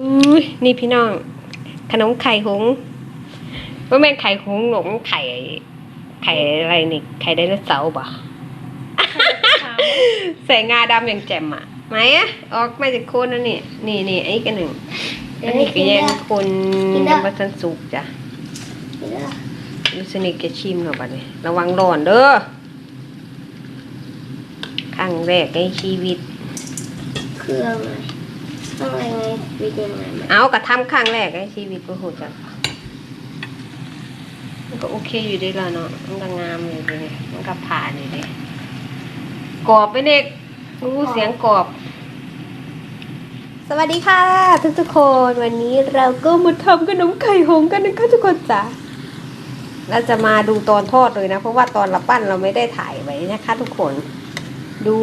อุ้ยนี่พี่น้อง ขนมไข่หงส์ว่าแม่นไข่หงส์หนมไข่ ไข่อะไรนี่ ไข่ไดโนเสาร์ป่ะใส่งาดำอย่างแจ่มอะไหมอะออกมาจากโคนนั่นนี่นี่นี่อันนี้ก็หนึ่งอันนี้ก็ยังคนยังบัทันสุกจ้ะลูสนิกแกชิมหน่อยบัดนี้ระวังร้อนเด้อครั้งแรกในชีวิต คืออะไร อะไรไงวิธียังไงมันเอากระทำครั้งแรกในชีวิตก็โหดจังมันก็โอเคอยู่ดีแล้วเนาะมันก็งามอยู่ดีนี่มันก็ผ่านอยู่ดีกรอบไปเด็กรู้เสียงกรอบ สวัสดีค่ะ ทุกทุกๆคนวันนี้เราก็มาทำขนมไข่หงส์กันนะคะทุกคนจ้ะเราจะมาดูตอนทอดเลยนะ เพราะว่าตอนเราปั้นเราไม่ได้ถ่ายไว้นะคะ ทุกคน ดู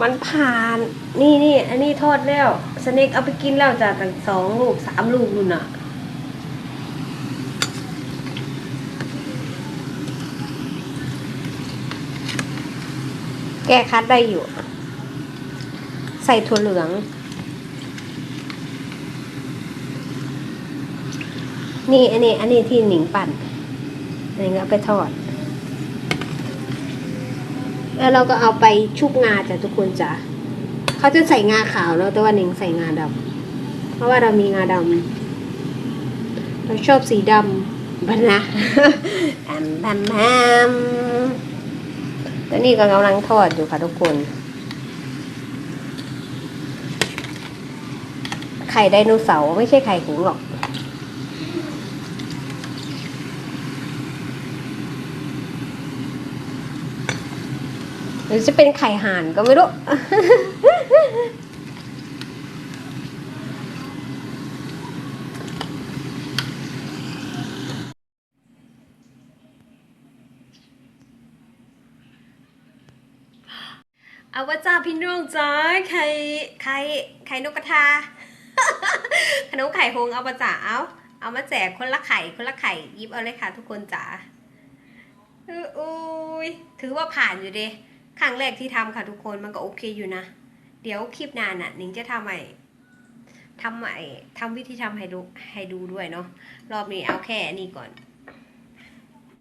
มันผ่าน นี่นี่อันนี้ทอดแล้ว สเน็กเอาไปกินแล้วจ้ะตั้งสองลูกสามลูกนู่นน่ะแก้คัดได้อยู่ ใส่ถั่วเหลือง นี่อันนี้ อันนี้ที่หนิงปั่นอันนี้ก็เอาไปทอด แล้วเราก็เอาไปชุบงาจ้ะทุกคนจ้ะเขาจะใส่งาขาวเนาะแต่ว่าหนิงใส่งาดำเพราะว่าเรามีงาดำเราชอบสีดำบันนะแอมแอมแอมตอนนี้ก็กำลังทอดอยู่ค่ะทุกคน ไข่ไดโนเสาร์ไม่ใช่ไข่หงหรอก หรือจะเป็นไข่ห่านก็ไม่รู้ เอาว่าจ้าพี่น้องจ้าไข่ไข่ไข่นกกระทา ขนมไข่หงเอามาจ้าเอาเอามาแจกคนละไข่คนละไข่ยิบเอาเลยค่ะทุกคนจ้าอุ้ยถือว่าผ่านอยู่เดะ ครั้งแรกที่ทำค่ะทุกคนมันก็โอเคอยู่นะ เดี๋ยวคลิปหน้าน่ะหนิงจะทำใหม่ทำใหม่ทำวิธีทำให้ดูให้ดูด้วยเนาะรอบนี้เอาแค่นี้ก่อน